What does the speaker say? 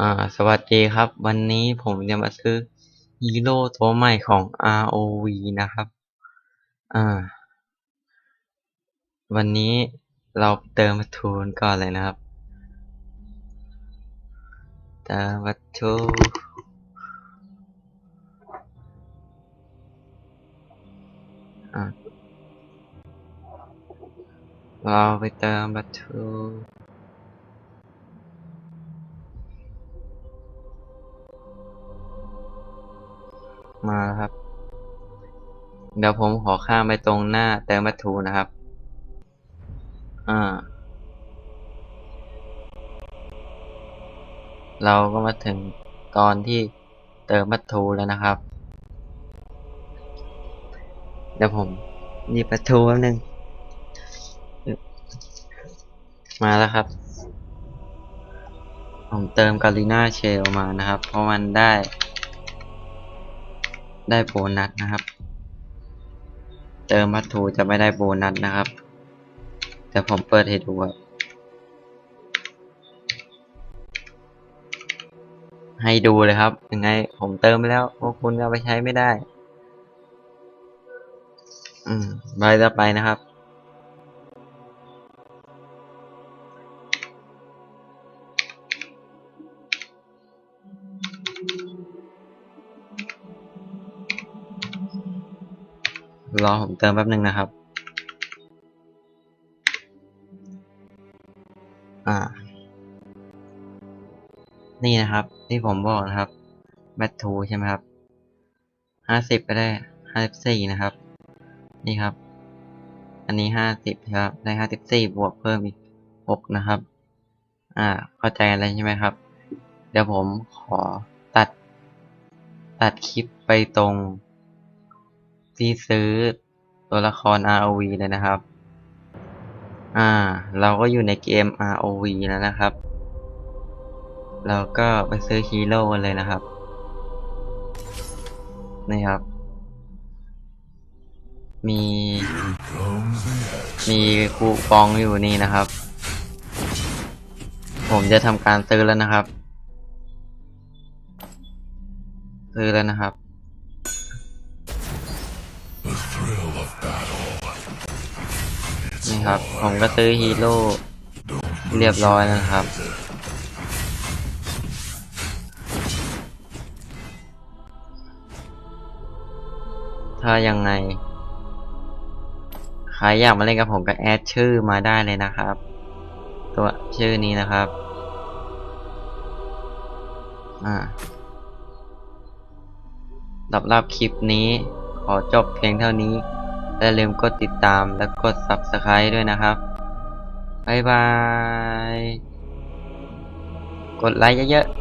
อ่า สวัสดีครับ วันนี้ผมจะมาซื้อฮีโร่ตัวใหม่ของ ROV นะครับ อ่า วันนี้เราเติมวัตถุกันก่อนเลยนะครับ เติมวัตถุอะเราไปเติมวัตถุ มาแล้วครับ เดี๋ยวผมขอข้ามไปตรงหน้าเติมวัตถุนะครับ อ่า เราก็มาถึงตอนที่เติมวัตถุแล้วนะครับ เดี๋ยวผมหยิบวัตถุแป๊บนึง มาแล้วครับ ผมเติมกาลิน่าเชลมานะครับ เพราะมันได้ ได้โบนัสนะครับ เติมวัตถุจะไม่ได้โบนัสนะครับ แต่ผมเปิดให้ดูให้ดูเลยครับ ยังไงผมเติมไปแล้วพวกคุณเอาไปใช้ไม่ได้ อืมใบต่อไปนะครับ รอผมเติมแป๊บหนึ่งนะครับ อ่า นี่นะครับ ที่ผมบอกนะครับแบตทูใช่ไหมครับห้าสิบก็ได้ห้าสิบสี่นะครับ นี่ครับ อันนี้ห้าสิบครับ ได้ห้าสิบสี่บวกเพิ่มอีกหกนะครับ อ่า เข้าใจอะไรใช่ไหมครับ เดี๋ยวผมขอตัด ตัดคลิปไปตรง ที่ซื้อตัวละคร ROV เลยนะครับ อ่า เราก็อยู่ในเกม ROV แล้วนะครับ เราก็ไปซื้อฮีโร่กันเลยนะครับ นี่ครับ มี มีคูปองอยู่นี่นะครับ ผมจะทำการซื้อแล้วนะครับ ซื้อแล้วนะครับ นี่ครับ ผมก็ซื้อฮีโร่เรียบร้อยแล้วนะครับ ถ้ายังไง ใครอยากมาเล่นกับผมก็แอดชื่อมาได้เลยนะครับ ตัวชื่อนี้นะครับ อ่าสำหรับคลิปนี้ขอจบเพียงเท่านี้ อย่าลืมกดติดตามและกด subscribe ด้วยนะครับบ๊ายบาย กดไลค์เยอะๆ